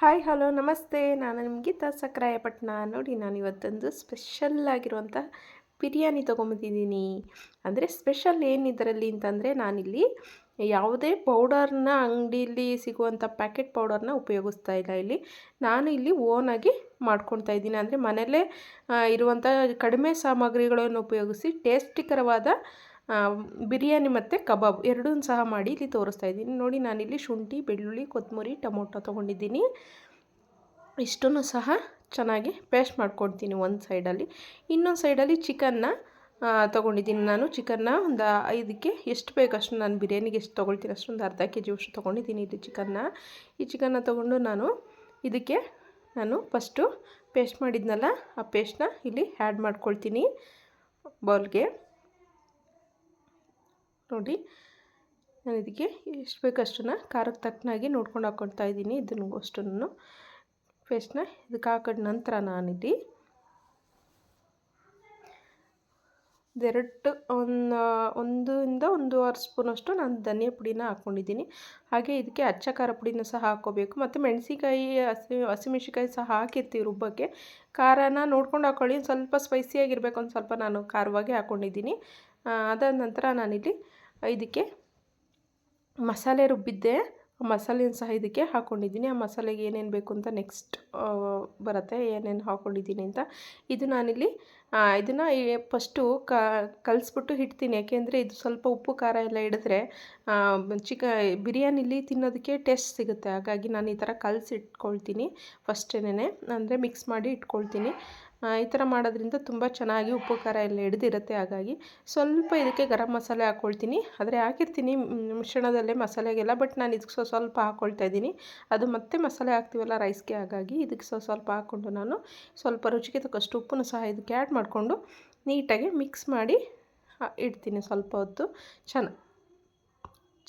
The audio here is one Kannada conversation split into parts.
ಹಾಯ್, ಹಲೋ, ನಮಸ್ತೆ. ನಾನು ನಿಮ್ಮ ಗೀತಾ ಸಕ್ರಾಯಪಟ್ಟಣ ನೋಡಿ, ನಾನು ಇವತ್ತೊಂದು ಸ್ಪೆಷಲ್ ಆಗಿರುವಂಥ ಬಿರಿಯಾನಿ ತೊಗೊಂಬಂದಿದ್ದೀನಿ. ಅಂದರೆ ಸ್ಪೆಷಲ್ ಏನು ಇದರಲ್ಲಿ ಅಂತಂದರೆ ನಾನಿಲ್ಲಿ ಯಾವುದೇ ಪೌಡರ್ನ ಅಂಗಡಿಯಲ್ಲಿ ಸಿಗುವಂಥ ಪ್ಯಾಕೆಟ್ ಪೌಡರ್ನ ಉಪಯೋಗಿಸ್ತಾ ಇಲ್ಲ. ಇಲ್ಲಿ ನಾನು ಇಲ್ಲಿ ಓನಾಗಿ ಮಾಡ್ಕೊಳ್ತಾ ಇದ್ದೀನಿ. ಅಂದರೆ ಮನೆಯಲ್ಲೇ ಇರುವಂಥ ಕಡಿಮೆ ಸಾಮಗ್ರಿಗಳನ್ನು ಉಪಯೋಗಿಸಿ ಟೇಸ್ಟಿಕರವಾದ ಬಿರಿಯಾನಿ ಮತ್ತು ಕಬಾಬ್ ಎರಡೂ ಸಹ ಮಾಡಿ ಇಲ್ಲಿ ತೋರಿಸ್ತಾ ಇದ್ದೀನಿ. ನೋಡಿ, ನಾನಿಲ್ಲಿ ಶುಂಠಿ, ಬೆಳ್ಳುಳ್ಳಿ, ಕೊತ್ತಂಬರಿ, ಟೊಮೊಟೊ ತೊಗೊಂಡಿದ್ದೀನಿ. ಇಷ್ಟನ್ನು ಸಹ ಚೆನ್ನಾಗಿ ಪೇಸ್ಟ್ ಮಾಡ್ಕೊಡ್ತೀನಿ ಒಂದು ಸೈಡಲ್ಲಿ ಇನ್ನೊಂದು ಸೈಡಲ್ಲಿ ಚಿಕನ್ನ ತೊಗೊಂಡಿದ್ದೀನಿ ನಾನು. ಚಿಕನ್ನ ಒಂದು ಐದಕ್ಕೆ ಎಷ್ಟು ಬೇಕು ಅಷ್ಟು ನಾನು ಬಿರಿಯಾನಿಗೆ ಎಷ್ಟು ತೊಗೊಳ್ತೀನಿ ಅಷ್ಟು ಒಂದು ಅರ್ಧ ಕೆ ಜಿ ಅಷ್ಟು ತೊಗೊಂಡಿದ್ದೀನಿ ಇಲ್ಲಿ ಚಿಕನ್ನ ಈ ಚಿಕನ್ನ ತೊಗೊಂಡು ನಾನು ಇದಕ್ಕೆ ನಾನು ಫಸ್ಟು ಪೇಸ್ಟ್ ಮಾಡಿದ್ನಲ್ಲ, ಆ ಪೇಸ್ಟ್ನ ಇಲ್ಲಿ ಆ್ಯಡ್ ಮಾಡ್ಕೊಳ್ತೀನಿ ಬೌಲ್ಗೆ ನೋಡಿ, ನಾನು ಇದಕ್ಕೆ ಎಷ್ಟು ಬೇಕು ಅಷ್ಟನ್ನು ಖಾರಕ್ಕೆ ತಕ್ಕನಾಗಿ ನೋಡ್ಕೊಂಡು ಹಾಕ್ಕೊಳ್ತಾ ಇದ್ದೀನಿ ಇದನ್ನು ಅಷ್ಟನ್ನು. ಪೇಸ್ಟ್ನ ಇದಕ್ಕೆ ಹಾಕೊಂಡ ನಂತರ ನಾನಿಲ್ಲಿ ಇದೆರಡು, ಒಂದು, ಒಂದರಿಂದ ಒಂದೂವರೆ ಸ್ಪೂನಷ್ಟು ನಾನು ಧನಿಯಾ ಪುಡಿನ ಹಾಕ್ಕೊಂಡಿದ್ದೀನಿ. ಹಾಗೆ ಇದಕ್ಕೆ ಅಚ್ಚ ಖಾರ ಪುಡಿನ ಸಹ ಹಾಕ್ಕೋಬೇಕು. ಮತ್ತು ಮೆಣಸಿಕಾಯಿ ಹಸಿ ಹಸಿಮೆಣ್ಸಿಕಾಯಿ ಸಹ ಹಾಕಿರ್ತೀವಿ ರುಬ್ಬಕ್ಕೆ. ಖಾರನ ನೋಡ್ಕೊಂಡು ಹಾಕ್ಕೊಳ್ಳಿ ಸ್ವಲ್ಪ ಸ್ಪೈಸಿಯಾಗಿರಬೇಕು ಒಂದು ಸ್ವಲ್ಪ ನಾನು ಖಾರವಾಗಿ ಹಾಕ್ಕೊಂಡಿದ್ದೀನಿ ಅದಾದ ನಂತರ ನಾನಿಲ್ಲಿ ಇದಕ್ಕೆ ಮಸಾಲೆ ರುಬ್ಬಿದ್ದೆ. ಮಸಾಲೆನ ಸಹ ಇದಕ್ಕೆ ಹಾಕ್ಕೊಂಡಿದ್ದೀನಿ ಆ ಮಸಾಲೆಗೆ ಏನೇನು ಬೇಕು ಅಂತ ನೆಕ್ಸ್ಟ್ ಬರುತ್ತೆ. ಏನೇನು ಹಾಕ್ಕೊಂಡಿದ್ದೀನಿ ಅಂತ. ಇದು ನಾನಿಲ್ಲಿ ಇದನ್ನು ಫಸ್ಟು ಕ, ಕಲಿಸ್ಬಿಟ್ಟು ಇಡ್ತೀನಿ. ಯಾಕೆಂದರೆ ಇದು ಸ್ವಲ್ಪ ಉಪ್ಪು, ಖಾರ ಎಲ್ಲ ಹಿಡಿದ್ರೆ ಚಿಕ, ಬಿರಿಯಾನಿಲಿ ತಿನ್ನೋದಕ್ಕೆ ಟೇಸ್ಟ್ ಸಿಗುತ್ತೆ. ಹಾಗಾಗಿ ನಾನು ಈ ಥರ ಕಲಸಿ ಇಟ್ಕೊಳ್ತೀನಿ ಫಸ್ಟೇನೆ ಅಂದರೆ ಮಿಕ್ಸ್ ಮಾಡಿ ಇಟ್ಕೊಳ್ತೀನಿ. ಈ ಥರ ಮಾಡೋದ್ರಿಂದ ತುಂಬ ಚೆನ್ನಾಗಿ ಉಪ್ಪು, ಖಾರ ಎಲ್ಲ ಹಿಡ್ದಿರುತ್ತೆ. ಹಾಗಾಗಿ ಸ್ವಲ್ಪ ಇದಕ್ಕೆ ಗರಂ ಮಸಾಲೆ ಹಾಕ್ಕೊಳ್ತೀನಿ ಆದರೆ ಹಾಕಿರ್ತೀನಿ ಮಿಶ್ರಣದಲ್ಲೇ ಮಸಾಲೆಗೆಲ್ಲ ಬಟ್ ನಾನು ಇದಕ್ಕೆ ಸ್ವಲ್ಪ ಸ್ವಲ್ಪ ಹಾಕ್ಕೊಳ್ತಾ ಇದ್ದೀನಿ. ಅದು ಮತ್ತೆ ಮಸಾಲೆ ಹಾಕ್ತೀವಲ್ಲ ರೈಸ್ಗೆ ಹಾಗಾಗಿ ಇದಕ್ಕೆ ಸ್ವಲ್ಪ ಸ್ವಲ್ಪ ಹಾಕ್ಕೊಂಡು ನಾನು ಸ್ವಲ್ಪ ರುಚಿಗೆ ತಕ್ಕಷ್ಟು ಉಪ್ಪನ್ನು ಸಹ ಇದಕ್ಕೆ ಆ್ಯಡ್ ಮಾಡಿಕೊಂಡು ನೀಟಾಗಿ ಮಿಕ್ಸ್ ಮಾಡಿ ಇಡ್ತೀನಿ ಸ್ವಲ್ಪ ಹೊತ್ತು. ಚೆನ್ನ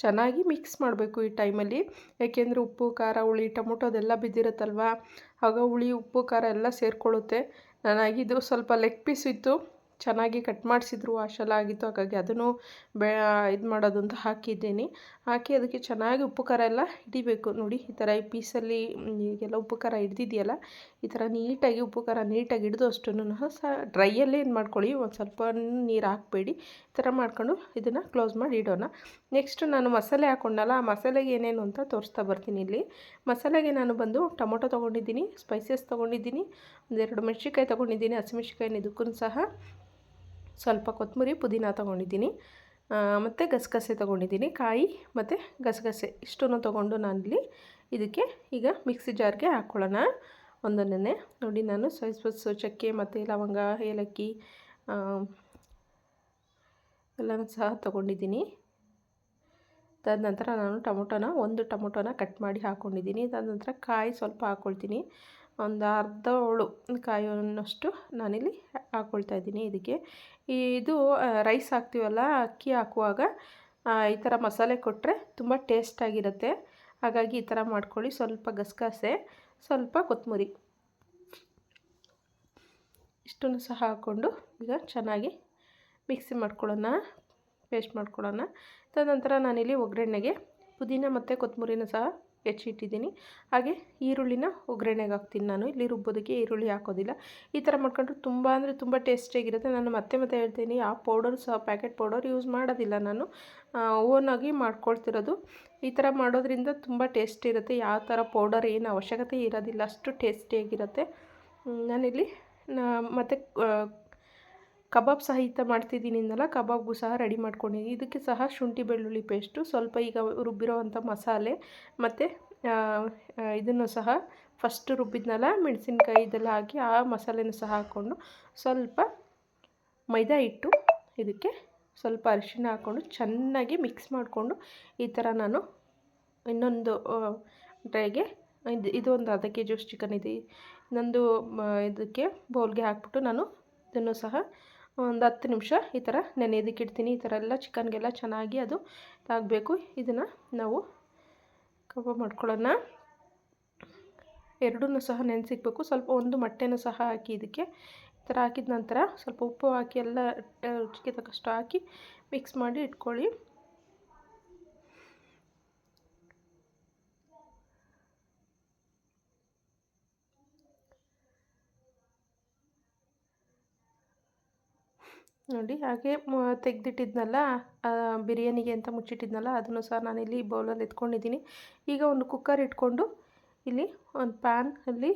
ಚೆನ್ನಾಗಿ ಮಿಕ್ಸ್ ಮಾಡಬೇಕು ಈ ಟೈಮಲ್ಲಿ. ಯಾಕೆಂದರೆ ಉಪ್ಪು, ಖಾರ, ಹುಳಿ, ಟೊಮೊಟೊ ಅದೆಲ್ಲ ಬಿದ್ದಿರುತ್ತಲ್ವ? ಆಗ ಹುಳಿ, ಉಪ್ಪು, ಖಾರ ಎಲ್ಲ ಸೇರಿಕೊಳ್ಳುತ್ತೆ. ನನಗಿದು ಸ್ವಲ್ಪ ಲೆಗ್ ಪೀಸ್ ಇತ್ತು. ಚೆನ್ನಾಗಿ ಕಟ್ ಮಾಡಿಸಿದ್ರು ವಾಶೆಲ್ಲ ಆಗಿತ್ತು. ಹಾಗಾಗಿ ಅದನ್ನು ಬೆ, ಇದು ಮಾಡೋದು ಅಂತ ಹಾಕಿದ್ದೀನಿ. ಹಾಕಿ ಅದಕ್ಕೆ ಚೆನ್ನಾಗಿ ಉಪ್ಪು ಖಾರ ಎಲ್ಲ ಹಿಡಿಬೇಕು. ನೋಡಿ, ಈ ಥರ ಈ ಪೀಸಲ್ಲಿ ಈಗೆಲ್ಲ ಉಪ್ಪು ಖಾರ ಹಿಡ್ದಿದೆಯಲ್ಲ, ಈ ಥರ ನೀಟಾಗಿ ಉಪ್ಪು ಖಾರ ನೀಟಾಗಿ ಹಿಡಿದು ಅಷ್ಟನ್ನು ಸಹ ಡ್ರೈಯಲ್ಲೇ ಏನು ಮಾಡ್ಕೊಳ್ಳಿ, ಒಂದು ಸ್ವಲ್ಪ ನೀರು ಹಾಕಬೇಡಿ. ಈ ಥರ ಮಾಡ್ಕೊಂಡು ಇದನ್ನು ಕ್ಲೋಸ್ ಮಾಡಿ ಇಡೋಣ. ನೆಕ್ಸ್ಟ್ ನಾನು ಮಸಾಲೆ ಹಾಕ್ಕೊಂಡಲ್ಲ ಆ ಮಸಾಲೆಗೆ ಏನೇನು ಅಂತ ತೋರಿಸ್ತಾ ಬರ್ತೀನಿ ಇಲ್ಲಿ. ಮಸಾಲೆಗೆ ನಾನು ಬಂದು ಟೊಮೊಟೊ ತೊಗೊಂಡಿದ್ದೀನಿ, ಸ್ಪೈಸಸ್ ತೊಗೊಂಡಿದ್ದೀನಿ, ಒಂದೆರಡು ಮೆಣಸಿನ್ಕಾಯಿ ತೊಗೊಂಡಿದ್ದೀನಿ ಹಸಿಮೆಣ್ಸಿಕಾಯಿನ ಇದಕ್ಕೂ ಸಹ. ಸ್ವಲ್ಪ ಕೊತ್ತಂಬರಿ ಪುದೀನ ತೊಗೊಂಡಿದ್ದೀನಿ. ಮತ್ತು ಗಸಗಸೆ ತೊಗೊಂಡಿದ್ದೀನಿ. ಕಾಯಿ ಮತ್ತು ಗಸಗಸೆ ಇಷ್ಟನ್ನು ತೊಗೊಂಡು ನಾನಿಲ್ಲಿ ಇದಕ್ಕೆ ಈಗ ಮಿಕ್ಸಿ ಜಾರ್ಗೆ ಹಾಕ್ಕೊಳ್ಳೋಣ ಒಂದೊಂದನ್ನೇ ನೋಡಿ ನಾನು ಸೈಸ್ ಬಸ್ಸು ಚಕ್ಕೆ ಮತ್ತು ಲವಂಗ, ಏಲಕ್ಕಿ ಎಲ್ಲನೂ ಸಹ ತೊಗೊಂಡಿದ್ದೀನಿ. ಅದಾದ ನಂತರ ನಾನು ಟೊಮೊಟೊನ ಒಂದು ಟೊಮೊಟೊನ ಕಟ್ ಮಾಡಿ ಹಾಕ್ಕೊಂಡಿದ್ದೀನಿ ಅದಾದ ನಂತರ ಕಾಯಿ ಸ್ವಲ್ಪ ಹಾಕ್ಕೊಳ್ತೀನಿ ಒಂದು ಅರ್ಧ ಹೋಳು ಕಾಯೋನಷ್ಟು ನಾನಿಲ್ಲಿ ಹಾಕ್ಕೊಳ್ತಾ ಇದ್ದೀನಿ ಇದಕ್ಕೆ. ಇದು ರೈಸ್ ಹಾಕ್ತೀವಲ್ಲ, ಅಕ್ಕಿ ಹಾಕುವಾಗ ಈ ಥರ ಮಸಾಲೆ ಕೊಟ್ಟರೆ ತುಂಬ ಟೇಸ್ಟಾಗಿರುತ್ತೆ. ಹಾಗಾಗಿ ಈ ಥರ ಮಾಡ್ಕೊಳ್ಳಿ. ಸ್ವಲ್ಪ ಗಸಗಸೆ, ಸ್ವಲ್ಪ ಕೊತ್ತಂಬರಿ ಇಷ್ಟನ್ನು ಸಹ ಹಾಕ್ಕೊಂಡು ಈಗ ಚೆನ್ನಾಗಿ ಮಿಕ್ಸಿ ಮಾಡ್ಕೊಳ್ಳೋಣ, ಪೇಸ್ಟ್ ಮಾಡ್ಕೊಳ್ಳೋಣ. ತದನಂತರ ನಾನಿಲ್ಲಿ ಒಗ್ಗರಣೆಗೆ ಪುದೀನ ಮತ್ತು ಕೊತ್ತಂಬರಿನ ಸಹ ಹೆಚ್ಚಿಟ್ಟಿದ್ದೀನಿ. ಹಾಗೆ ಈರುಳ್ಳಿನ ಒಗ್ಗರಣೆಗೆ ಹಾಕ್ತೀನಿ ನಾನು. ಇಲ್ಲಿ ರುಬ್ಬೋದಕ್ಕೆ ಈರುಳ್ಳಿ ಹಾಕೋದಿಲ್ಲ. ಈ ಥರ ಮಾಡ್ಕೊಂಡ್ರೆ ತುಂಬ ಅಂದರೆ ತುಂಬ ಟೇಸ್ಟಿಯಾಗಿರುತ್ತೆ. ನಾನು ಮತ್ತೆ ಮತ್ತೆ ಹೇಳ್ತೀನಿ, ಆ ಪೌಡರ್ ಸಹ, ಪ್ಯಾಕೆಟ್ ಪೌಡರ್ ಯೂಸ್ ಮಾಡೋದಿಲ್ಲ ನಾನು. ಓನಾಗಿ ಮಾಡ್ಕೊಳ್ತಿರೋದು. ಈ ಥರ ಮಾಡೋದ್ರಿಂದ ತುಂಬ ಟೇಸ್ಟ್ ಇರುತ್ತೆ. ಯಾವ ಥರ ಪೌಡರ್ ಏನು ಅವಶ್ಯಕತೆ ಇರೋದಿಲ್ಲ. ಅಷ್ಟು ಟೇಸ್ಟಿಯಾಗಿರುತ್ತೆ. ನಾನಿಲ್ಲಿ ಮತ್ತು ಕಬಾಬ್ ಸಹಿತ ಮಾಡ್ತಿದ್ದೀನಿ ಅಂದಲ್ಲ ಕಬಾಬ್ಗೂ ಸಹ ರೆಡಿ ಮಾಡ್ಕೊಂಡಿದ್ದೀನಿ ಇದಕ್ಕೆ ಸಹ ಶುಂಠಿ ಬೆಳ್ಳುಳ್ಳಿ ಪೇಸ್ಟು ಸ್ವಲ್ಪ ಈಗ ರುಬ್ಬಿರೋವಂಥ ಮಸಾಲೆ ಮತ್ತು ಇದನ್ನು ಸಹ ಫಸ್ಟ್ ರುಬ್ಬಿದ್ನಲ್ಲ ಮೆಣಸಿನ್ಕಾಯಿ ಇದೆಲ್ಲ ಹಾಕಿ ಆ ಮಸಾಲೆನೂ ಸಹ ಹಾಕ್ಕೊಂಡು ಸ್ವಲ್ಪ ಮೈದಾ ಹಿಟ್ಟು ಇದಕ್ಕೆ ಸ್ವಲ್ಪ ಅರಿಶಿನ ಹಾಕ್ಕೊಂಡು ಚೆನ್ನಾಗಿ ಮಿಕ್ಸ್ ಮಾಡಿಕೊಂಡು ಈ ಥರ ನಾನು ಇನ್ನೊಂದು ಡ್ರೈಗೆ ಇದು ಇದು ಒಂದು ಅರ್ಧ ಕೆ ಜಿ ಅಷ್ಟು ಚಿಕನ್ ಇದೆ. ಇನ್ನೊಂದು ಮ, ಇದಕ್ಕೆ ಬೌಲ್ಗೆ ಹಾಕ್ಬಿಟ್ಟು ನಾನು ಇದನ್ನು ಸಹ ಒಂದು ಹತ್ತು ನಿಮಿಷ ಈ ಥರ ನೆನೆಯೋದಕ್ಕೆ ಇಡ್ತೀನಿ. ಈ ಥರ ಎಲ್ಲ ಚಿಕನ್ಗೆಲ್ಲ ಚೆನ್ನಾಗಿ ಅದು ಆಗಬೇಕು. ಇದನ್ನು ನಾವು ಕಬಾಬ್ ಮಾಡ್ಕೊಳ್ಳೋಣ. ಎರಡೂ ಸಹ ನೆನೆಸಿಕ್ಬೇಕು. ಸ್ವಲ್ಪ ಒಂದು ಮೊಟ್ಟೆನೂ ಸಹ ಹಾಕಿ ಇದಕ್ಕೆ. ಈ ಥರ ಹಾಕಿದ ನಂತರ ಸ್ವಲ್ಪ ಉಪ್ಪು ಹಾಕಿ ಎಲ್ಲ ರುಚಿಗೆ ತಕ್ಕಷ್ಟು ಹಾಕಿ ಮಿಕ್ಸ್ ಮಾಡಿ ಇಟ್ಕೊಳ್ಳಿ. ನೋಡಿ, ಹಾಗೆ ತೆಗೆದಿಟ್ಟಿದ್ನಲ್ಲ ಬಿರಿಯಾನಿಗೆ ಅಂತ ಮುಚ್ಚಿಟ್ಟಿದ್ನಲ್ಲ, ಅದನ್ನು ಸಹ ನಾನಿಲ್ಲಿ ಬೌಲಲ್ಲಿ ಎತ್ಕೊಂಡಿದ್ದೀನಿ. ಈಗ ಒಂದು ಕುಕ್ಕರ್ ಇಟ್ಕೊಂಡು ಇಲ್ಲಿ ಒಂದು ಪ್ಯಾನ್ ಅಲ್ಲಿ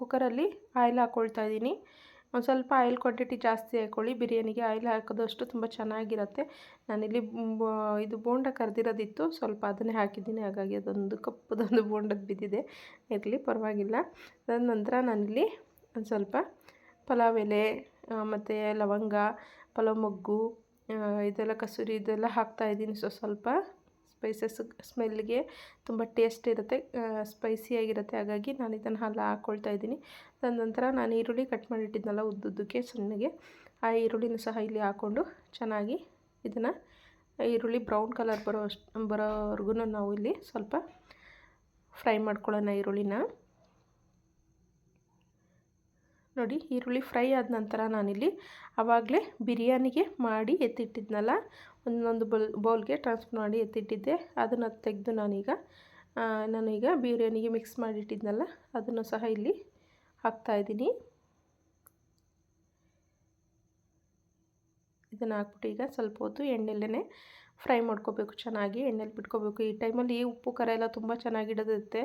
ಕುಕ್ಕರಲ್ಲಿ ಆಯಿಲ್ ಹಾಕ್ಕೊಳ್ತಾ ಇದ್ದೀನಿ. ಒಂದು ಸ್ವಲ್ಪ ಆಯಿಲ್ ಕ್ವಾಂಟಿಟಿ ಜಾಸ್ತಿ ಹಾಕ್ಕೊಳ್ಳಿ ಬಿರಿಯಾನಿಗೆ ಆಯಿಲ್ ಹಾಕೋದಷ್ಟು ತುಂಬ ಚೆನ್ನಾಗಿರುತ್ತೆ. ನಾನಿಲ್ಲಿ ಇದು ಬೋಂಡ ಕರೆದಿರೋದಿತ್ತು, ಸ್ವಲ್ಪ ಅದನ್ನೇ ಹಾಕಿದ್ದೀನಿ, ಹಾಗಾಗಿ ಅದೊಂದು ಕಪ್ಪದೊಂದು ಬೋಂಡದ್ದು ಬಿದ್ದಿದೆ. ಇರಲಿ, ಪರವಾಗಿಲ್ಲ. ಅದಾದ ನಂತರ ನಾನಿಲ್ಲಿ ಒಂದು ಸ್ವಲ್ಪ ಪಲಾವ್ ಎಲೆ ಮತ್ತು ಲವಂಗ ಪಲಾವ್ ಮೊಗ್ಗು ಇದೆಲ್ಲ ಕಸೂರಿ ಇದೆಲ್ಲ ಹಾಕ್ತಾ ಇದ್ದೀನಿ ಸೊ ಸ್ವಲ್ಪ. ಸ್ಪೈಸಸ್ ಸ್ಮೆಲ್ಗೆ ತುಂಬ ಟೇಸ್ಟ್ ಇರುತ್ತೆ ಸ್ಪೈಸಿಯಾಗಿರುತ್ತೆ ಹಾಗಾಗಿ ನಾನು ಇದನ್ನು ಹಲ್ಲ ಹಾಕ್ಕೊಳ್ತಾ ಇದ್ದೀನಿ. ನಂತರ ನಾನು ಈರುಳ್ಳಿ ಕಟ್ ಮಾಡಿಟ್ಟಿದ್ನಲ್ಲ ಉದ್ದುದ್ದಕ್ಕೆ ಸಣ್ಣಗೆ. ಆ ಈರುಳ್ಳಿನೂ ಸಹ ಇಲ್ಲಿ ಹಾಕ್ಕೊಂಡು ಚೆನ್ನಾಗಿ ಇದನ್ನು, ಈರುಳ್ಳಿ ಬ್ರೌನ್ ಕಲರ್ ಬರೋ ಅಷ್ಟು ಬರೋವರೆಗೂ ನಾವು ಇಲ್ಲಿ ಸ್ವಲ್ಪ ಫ್ರೈ ಮಾಡ್ಕೊಳ್ಳೋಣ ಈರುಳ್ಳಿನ. ನೋಡಿ ಈರುಳ್ಳಿ ಫ್ರೈ ಆದ ನಂತರ ನಾನಿಲ್ಲಿ ಆವಾಗಲೇ ಬಿರಿಯಾನಿಗೆ ಮಾಡಿ ಎತ್ತಿಟ್ಟಿದ್ನಲ್ಲ, ಒಂದೊಂದು ಬೌಲ್, ಬೌಲ್ಗೆ ಟ್ರಾನ್ಸ್ಫರ್ ಮಾಡಿ ಎತ್ತಿಟ್ಟಿದ್ದೆ. ಅದನ್ನು ತೆಗೆದು ನಾನೀಗ ನಾನೀಗ ಬಿರಿಯಾನಿಗೆ ಮಿಕ್ಸ್ ಮಾಡಿಟ್ಟಿದ್ನಲ್ಲ, ಅದನ್ನು ಸಹ ಇಲ್ಲಿ ಹಾಕ್ತಾಯಿದ್ದೀನಿ ಇದನ್ನು ಹಾಕ್ಬಿಟ್ಟು ಈಗ ಸ್ವಲ್ಪ ಹೊತ್ತು ಎಣ್ಣೆಲ್ಲೇ ಫ್ರೈ ಮಾಡ್ಕೋಬೇಕು, ಚೆನ್ನಾಗಿ ಎಣ್ಣೆಲಿ ಬಿಟ್ಕೋಬೇಕು. ಈ ಟೈಮಲ್ಲಿ ಉಪ್ಪು, ಖಾರ ಎಲ್ಲ ತುಂಬ ಚೆನ್ನಾಗಿಡದಿರುತ್ತೆ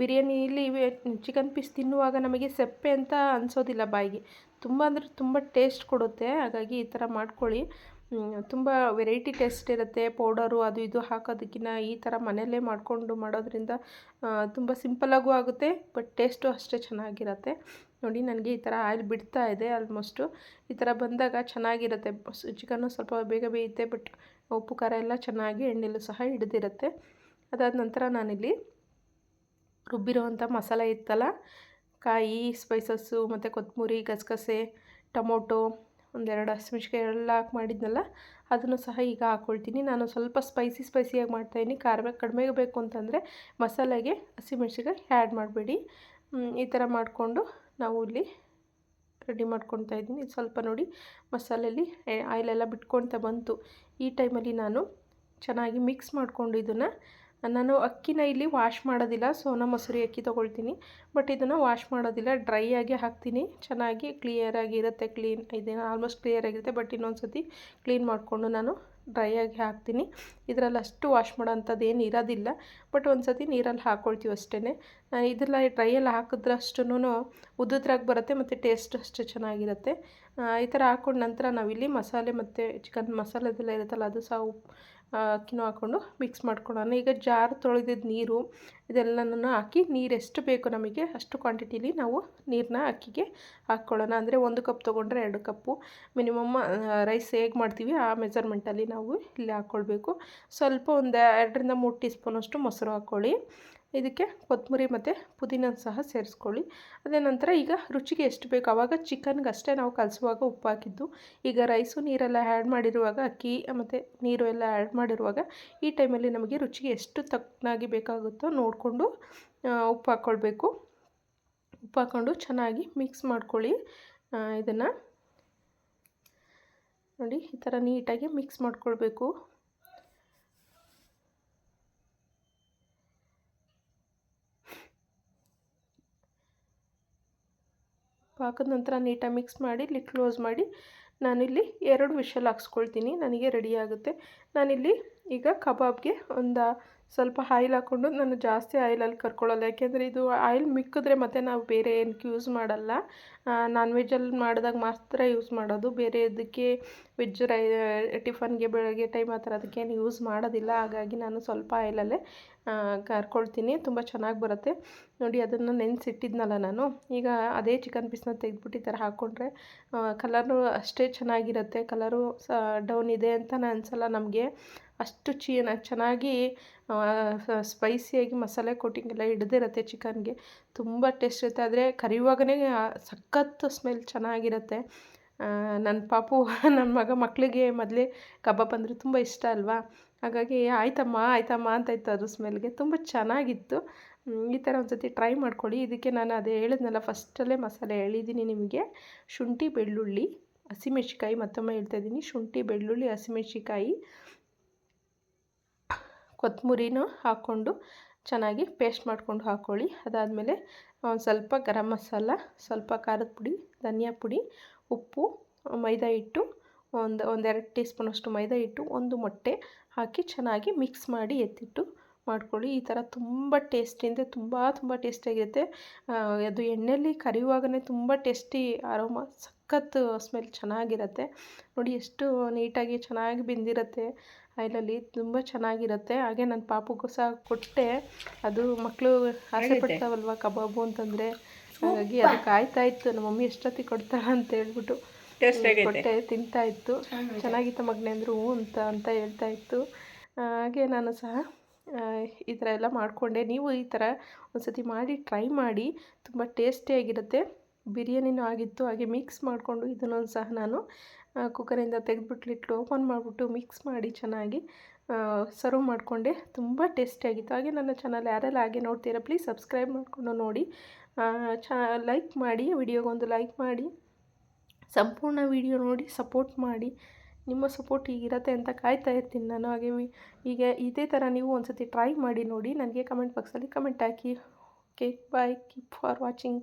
ಬಿರಿಯಾನಿಲಿ ಚಿಕನ್ ಪೀಸ್ ತಿನ್ನುವಾಗ ನಮಗೆ ಸೆಪ್ಪೆ ಅಂತ ಅನಿಸೋದಿಲ್ಲ ಬಾಯಿಗೆ. ತುಂಬ ಅಂದರೆ ತುಂಬ ಟೇಸ್ಟ್ ಕೊಡುತ್ತೆ. ಹಾಗಾಗಿ ಈ ಥರ ಮಾಡ್ಕೊಳ್ಳಿ. ತುಂಬ ವೆರೈಟಿ ಟೇಸ್ಟ್ ಇರುತ್ತೆ. ಪೌಡರು, ಅದು ಇದು ಹಾಕೋದಕ್ಕಿಂತ ಈ ಥರ ಮನೆಯಲ್ಲೇ ಮಾಡಿಕೊಂಡು ಮಾಡೋದ್ರಿಂದ ತುಂಬ ಸಿಂಪಲಾಗೂ ಆಗುತ್ತೆ, ಬಟ್ ಟೇಸ್ಟು ಅಷ್ಟೇ ಚೆನ್ನಾಗಿರುತ್ತೆ. ನೋಡಿ, ನನಗೆ ಈ ಥರ ಆಯಿಲ್ ಬಿಡ್ತಾ ಇದೆ ಆಲ್ಮೋಸ್ಟು. ಈ ಥರ ಬಂದಾಗ ಚೆನ್ನಾಗಿರುತ್ತೆ. ಚಿಕನ್ನು ಸ್ವಲ್ಪ ಬೇಗ ಬೇಯುತ್ತೆ, ಬಟ್ ಉಪ್ಪು, ಖಾರ ಎಲ್ಲ ಚೆನ್ನಾಗಿ ಎಣ್ಣೆಲೂ ಸಹ ಹಿಡಿದಿರುತ್ತೆ. ಅದಾದ ನಂತರ ನಾನಿಲ್ಲಿ ರುಬ್ಬಿರುವಂಥ ಮಸಾಲೆ ಇತ್ತಲ್ಲ, ಕಾಯಿ ಸ್ಪೈಸಸ್ಸು ಮತ್ತು ಕೊತ್ತಂಬರಿ ಗಸಗಸೆ, ಟೊಮೊಟೊ, ಒಂದೆರಡು ಹಸಿಮೆಣ್ಸಿಕಾಯಿ ಎಲ್ಲ ಹಾಕಿ ಮಾಡಿದ್ನಲ್ಲ, ಅದನ್ನು ಸಹ ಈಗ ಹಾಕ್ಕೊಳ್ತೀನಿ ನಾನು ಸ್ವಲ್ಪ ಸ್ಪೈಸಿ ಸ್ಪೈಸಿಯಾಗಿ ಮಾಡ್ತಾಯಿದ್ದೀನಿ ಖಾರ ಕಡಿಮೆ ಬೇಕು ಅಂತಂದರೆ ಮಸಾಲೆಗೆ ಹಸಿಮೆಣ್ಸಿಕಾಯಿ ಆ್ಯಡ್ ಮಾಡಬೇಡಿ. ಈ ಥರ ಮಾಡಿಕೊಂಡು ನಾವು ಇಲ್ಲಿ ರೆಡಿ ಮಾಡ್ಕೊತಾ ಇದ್ದೀನಿ. ಸ್ವಲ್ಪ ನೋಡಿ ಮಸಾಲೆಯಲ್ಲಿ ಆಯಿಲೆಲ್ಲ ಬಿಟ್ಕೊಳ್ತಾ ಬಂತು. ಈ ಟೈಮಲ್ಲಿ ನಾನು ಚೆನ್ನಾಗಿ ಮಿಕ್ಸ್ ಮಾಡಿಕೊಂಡು ಇದನ್ನು, ನಾನು ಅಕ್ಕಿನ ಇಲ್ಲಿ ವಾಶ್ ಮಾಡೋದಿಲ್ಲ ಸೋನಾ ಮಸೂರಿ ಅಕ್ಕಿ ತೊಗೊಳ್ತೀನಿ. ಬಟ್ ಇದನ್ನು ವಾಶ್ ಮಾಡೋದಿಲ್ಲ, ಡ್ರೈ ಆಗಿ ಹಾಕ್ತೀನಿ. ಚೆನ್ನಾಗಿ ಕ್ಲಿಯರಾಗಿ ಇರುತ್ತೆ, ಕ್ಲೀನ್ ಇದೇನು ಆಲ್ಮೋಸ್ಟ್ ಕ್ಲಿಯರ್ ಆಗಿರುತ್ತೆ, ಬಟ್ ಇನ್ನೊಂದು ಸತಿ ಕ್ಲೀನ್ ಮಾಡಿಕೊಂಡು ನಾನು ಡ್ರೈ ಆಗಿ ಹಾಕ್ತೀನಿ. ಇದರಲ್ಲಿ ಅಷ್ಟು ವಾಶ್ ಮಾಡೋ ಅಂಥದ್ದು ಏನು ಇರೋದಿಲ್ಲ. ಬಟ್ ಒಂದು ಸತಿ ನೀರಲ್ಲಿ ಹಾಕ್ಕೊಳ್ತೀವಿ ಅಷ್ಟೇ ಇದೆಲ್ಲ ಡ್ರೈಯಲ್ಲಿ ಹಾಕಿದ್ರಷ್ಟು ಉದ್ದುದ್ರಾಗಿ ಬರುತ್ತೆ ಮತ್ತು ಟೇಸ್ಟ್ ಅಷ್ಟು ಚೆನ್ನಾಗಿರುತ್ತೆ. ಈ ಥರ ಹಾಕ್ಕೊಂಡ ನಂತರ ನಾವಿಲ್ಲಿ ಮಸಾಲೆ ಮತ್ತು ಚಿಕನ್ ಮಸಾಲೆದೆಲ್ಲ ಇರುತ್ತಲ್ಲ, ಅದು ಸಹ ಅಕ್ಕಿನೂ ಹಾಕ್ಕೊಂಡು ಮಿಕ್ಸ್ ಮಾಡ್ಕೊಳ್ಳೋಣ. ಈಗ ಜಾರ್ ತೊಳೆದಿದ್ದ ನೀರು ಇದೆಲ್ಲನೂ ಹಾಕಿ ನೀರು ಎಷ್ಟು ಬೇಕು ನಮಗೆ ಅಷ್ಟು ಕ್ವಾಂಟಿಟಿಲಿ ನಾವು ನೀರನ್ನ ಅಕ್ಕಿಗೆ ಹಾಕ್ಕೊಳ್ಳೋಣ. ಅಂದರೆ ಒಂದು ಕಪ್ ತೊಗೊಂಡ್ರೆ ಎರಡು ಕಪ್ಪು ಮಿನಿಮಮ್ ರೈಸ್ ಹೇಗೆ ಮಾಡ್ತೀವಿ ಆ ಮೆಜರ್ಮೆಂಟಲ್ಲಿ ನಾವು ಇಲ್ಲಿ ಹಾಕ್ಕೊಳ್ಬೇಕು. ಸ್ವಲ್ಪ ಒಂದು ಎರಡರಿಂದ ಮೂರು ಟೀ ಸ್ಪೂನಷ್ಟು ಮೊಸರು ಹಾಕ್ಕೊಳ್ಳಿ. ಇದಕ್ಕೆ ಕೊತ್ತಂಬರಿ ಮತ್ತು ಪುದೀನ ಸಹ ಸೇರಿಸ್ಕೊಳ್ಳಿ. ಅದೇ ನಂತರ ಈಗ ರುಚಿಗೆ ಎಷ್ಟು ಬೇಕು? ಆವಾಗ ಚಿಕನ್ಗೆ ಅಷ್ಟೇ ನಾವು ಕಲಿಸುವಾಗ ಉಪ್ಪು ಹಾಕಿದ್ದು. ಈಗ ರೈಸು ನೀರೆಲ್ಲ ಆ್ಯಡ್ ಮಾಡಿರುವಾಗ, ಅಕ್ಕಿ ಮತ್ತು ನೀರು ಎಲ್ಲ ಆ್ಯಡ್ ಮಾಡಿರುವಾಗ ಈ ಟೈಮಲ್ಲಿ ನಮಗೆ ರುಚಿಗೆ ಎಷ್ಟು ತಕ್ಕನಾಗಿ ಬೇಕಾಗುತ್ತೋ ನೋಡಿಕೊಂಡು ಉಪ್ಪು ಹಾಕ್ಕೊಳ್ಬೇಕು ಉಪ್ಪು ಹಾಕ್ಕೊಂಡು ಚೆನ್ನಾಗಿ ಮಿಕ್ಸ್ ಮಾಡ್ಕೊಳ್ಳಿ. ಇದನ್ನು ನೋಡಿ, ಈ ಥರ ನೀಟಾಗಿ ಮಿಕ್ಸ್ ಮಾಡ್ಕೊಳ್ಬೇಕು. ಹಾಕಿದ ನಂತರ ನೀಟಾಗಿ ಮಿಕ್ಸ್ ಮಾಡಿ ಇಲ್ಲಿ ಕ್ಲೋಸ್ ಮಾಡಿ ನಾನಿಲ್ಲಿ ಎರಡು ವಿಷಲ್ ಹಾಕ್ಸ್ಕೊಳ್ತೀನಿ. ನನಗೆ ರೆಡಿ ಆಗುತ್ತೆ. ನಾನಿಲ್ಲಿ ಈಗ ಕಬಾಬ್ಗೆ ಒಂದು ಸ್ವಲ್ಪ ಆಯಿಲ್ ಹಾಕ್ಕೊಂಡು ನಾನು ಜಾಸ್ತಿ ಆಯಿಲಲ್ಲಿ ಕರ್ಕೊಳ್ಳೋಲ್ಲ. ಯಾಕೆಂದರೆ ಇದು ಆಯಿಲ್ ಮಿಕ್ಕಿದ್ರೆ ಮತ್ತೆ ನಾವು ಬೇರೆ ಏನಕ್ಕೆ ಯೂಸ್ ಮಾಡಲ್ಲ. ನಾನ್ ವೆಜ್ಜಲ್ಲಿ ಮಾಡಿದಾಗ ಮಾತ್ರ ಯೂಸ್ ಮಾಡೋದು. ಬೇರೆ ಇದಕ್ಕೆ ವೆಜ್ ರೈ, ಟಿಫನ್ಗೆ ಬೆಳಗ್ಗೆ ಟೈಮ್ ಆ ಥರ ಅದಕ್ಕೇನು ಯೂಸ್ ಮಾಡೋದಿಲ್ಲ. ಹಾಗಾಗಿ ನಾನು ಸ್ವಲ್ಪ ಆಯಿಲಲ್ಲೇ ಕರ್ಕೊಳ್ತೀನಿ. ತುಂಬ ಚೆನ್ನಾಗಿ ಬರುತ್ತೆ. ನೋಡಿ, ಅದನ್ನು ನೆನೆಸಿಟ್ಟಿದ್ನಲ್ಲ ನಾನು. ಈಗ ಅದೇ ಚಿಕನ್ ಪೀಸ್ನ ತೆಗೆದುಬಿಟ್ಟು ಈ ಥರ ಹಾಕ್ಕೊಂಡ್ರೆ ಕಲರು ಅಷ್ಟೇ ಚೆನ್ನಾಗಿರುತ್ತೆ. ಕಲರು ಸ ಡೌನ್ ಇದೆ ಅಂತ ಅನಿಸಲ್ಲ ನಮಗೆ. ಅಷ್ಟು ಚೀನ ಚೆನ್ನಾಗಿ ಸ್ಪೈಸಿಯಾಗಿ ಮಸಾಲೆ ಕೋಟಿಂಗ್ ಎಲ್ಲ ಹಿಡ್ದಿರುತ್ತೆ ಚಿಕನ್ಗೆ ತುಂಬ ಟೇಸ್ಟ್ ಇರುತ್ತೆ. ಆದರೆ ಕರಿಯುವಾಗಲೇ ಸಖತ್ತು ಸ್ಮೆಲ್ ಚೆನ್ನಾಗಿರುತ್ತೆ. ನನ್ನ ಪಾಪು ನನ್ನ ಮಗ ಮಕ್ಕಳಿಗೆ ಮೊದಲೇ ಕಬಾಬ್ ಅಂದರೆ ತುಂಬ ಇಷ್ಟ ಅಲ್ವಾ? ಹಾಗಾಗಿ, ಆಯ್ತಮ್ಮ ಆಯ್ತಮ್ಮ ಅಂತ ಇತ್ತು ಅದು ಸ್ಮೆಲ್ಗೆ ತುಂಬ ಚೆನ್ನಾಗಿತ್ತು. ಈ ಥರ ಒಂದು ಸತಿ ಟ್ರೈ ಮಾಡ್ಕೊಳ್ಳಿ. ಇದಕ್ಕೆ ನಾನು ಅದೇ ಹೇಳಿದ್ನಲ್ಲ ಫಸ್ಟಲ್ಲೇ ಮಸಾಲೆ ಹೇಳಿದ್ದೀನಿ ನಿಮಗೆ. ಶುಂಠಿ ಬೆಳ್ಳುಳ್ಳಿ ಹಸಿಮೆಣ್ಸಿಕಾಯಿ ಮತ್ತೊಮ್ಮೆ ಹೇಳ್ತಾ ಇದ್ದೀನಿ. ಶುಂಠಿ ಬೆಳ್ಳುಳ್ಳಿ ಹಸಿಮೆಣ್ಸಿಕಾಯಿ ಕೊತ್ತಂಬರಿನೂ ಹಾಕ್ಕೊಂಡು ಚೆನ್ನಾಗಿ ಪೇಸ್ಟ್ ಮಾಡಿಕೊಂಡು ಹಾಕ್ಕೊಳ್ಳಿ. ಅದಾದಮೇಲೆ ಒಂದು ಸ್ವಲ್ಪ ಗರಂ ಮಸಾಲ, ಸ್ವಲ್ಪ ಖಾರದ ಪುಡಿ, ಧನಿಯಾ ಪುಡಿ, ಉಪ್ಪು, ಮೈದಾ ಹಿಟ್ಟು, ಒಂದು ಒಂದೆರಡು ಟೀ ಸ್ಪೂನಷ್ಟು ಮೈದಾ ಹಿಟ್ಟು, ಒಂದು ಮೊಟ್ಟೆ ಹಾಕಿ ಚೆನ್ನಾಗಿ ಮಿಕ್ಸ್ ಮಾಡಿ ಎತ್ತಿಟ್ಟು ಮಾಡ್ಕೊಳ್ಳಿ. ಈ ಥರ ತುಂಬ ಟೇಸ್ಟಿಯಿಂದ ತುಂಬ ತುಂಬ ಟೇಸ್ಟಿಯಾಗಿರುತ್ತೆ ಅದು ಎಣ್ಣೆಯಲ್ಲಿ ಕರಿಯುವಾಗಲೇ ತುಂಬ ಟೇಸ್ಟಿ ಅರೋಮ, ಸಖತ್ ಸ್ಮೆಲ್ ಚೆನ್ನಾಗಿರುತ್ತೆ. ನೋಡಿ, ಎಷ್ಟು ನೀಟಾಗಿ ಚೆನ್ನಾಗಿ ಬೆಂದಿರುತ್ತೆ. ಆಯಿಲಲ್ಲಿ ತುಂಬ ಚೆನ್ನಾಗಿರುತ್ತೆ. ಹಾಗೆ ನನ್ನ ಪಾಪುಗೂ ಸಹ ಕೊಟ್ಟೆ. ಅದು ಮಕ್ಕಳು ಆಸೆ ಪಡ್ತಾವಲ್ವ ಕಬಾಬು ಅಂತಂದರೆ. ಹಾಗಾಗಿ ಅದು ಕಾಯ್ತಾ ಇತ್ತು. ನಮ್ಮ ಮಮ್ಮಿ ಎಷ್ಟೊತ್ತಿಗೆ ಕೊಡ್ತಾಳ ಅಂತ ಹೇಳ್ಬಿಟ್ಟು ಕೊಟ್ಟೆ ತಿಂತಾ ಇತ್ತು. ಚೆನ್ನಾಗಿತ್ತು ಮಗನೇ ಅಂದರು ಹ್ಞೂ ಅಂತ ಅಂತ ಹೇಳ್ತಾ ಇತ್ತು. ಹಾಗೆ ನಾನು ಸಹ ಈ ಥರ ಎಲ್ಲ ಮಾಡಿಕೊಂಡೆ. ನೀವು ಈ ಥರ ಒಂದ್ಸತಿ ಮಾಡಿ ಟ್ರೈ ಮಾಡಿ. ತುಂಬ ಟೇಸ್ಟಿಯಾಗಿರುತ್ತೆ ಬಿರಿಯಾನಿನೂ ಆಗಿತ್ತು. ಹಾಗೆ ಮಿಕ್ಸ್ ಮಾಡಿಕೊಂಡು ಇದನ್ನೊಂದು ಸಹ ನಾನು ಕುಕ್ಕರಿಂದ ತೆಗೆದ್ಬಿಟ್ಲಿಟ್ಟು ಓಪನ್ ಮಾಡಿಬಿಟ್ಟು ಮಿಕ್ಸ್ ಮಾಡಿ ಚೆನ್ನಾಗಿ ಸರ್ವ್ ಮಾಡಿಕೊಂಡೆ. ತುಂಬ ಟೇಸ್ಟಿಯಾಗಿತ್ತು ಹಾಗೆ ನನ್ನ ಚಾನಲ್ ಯಾರೆಲ್ಲ ಹಾಗೆ ನೋಡ್ತೀರಾ ಪ್ಲೀಸ್ ಸಬ್ಸ್ಕ್ರೈಬ್ ಮಾಡಿಕೊಂಡು ನೋಡಿ. ಚ ಲೈಕ್ ಮಾಡಿ ವಿಡಿಯೋಗೊಂದು ಲೈಕ್ ಮಾಡಿ. ಸಂಪೂರ್ಣ ವಿಡಿಯೋ ನೋಡಿ ಸಪೋರ್ಟ್ ಮಾಡಿ. ನಿಮ್ಮ ಸಪೋರ್ಟ್ ಹೀಗಿರತ್ತೆ ಅಂತ ಕಾಯ್ತಾ ಇರ್ತೀನಿ ನಾನು. ಹಾಗೆ ಈಗ ಇದೇ ಥರ ನೀವು ಒಂದು ಸತಿ ಟ್ರೈ ಮಾಡಿ ನೋಡಿ. ನನಗೆ ಕಮೆಂಟ್ ಬಾಕ್ಸಲ್ಲಿ comment hockey. Okay bye keep for watching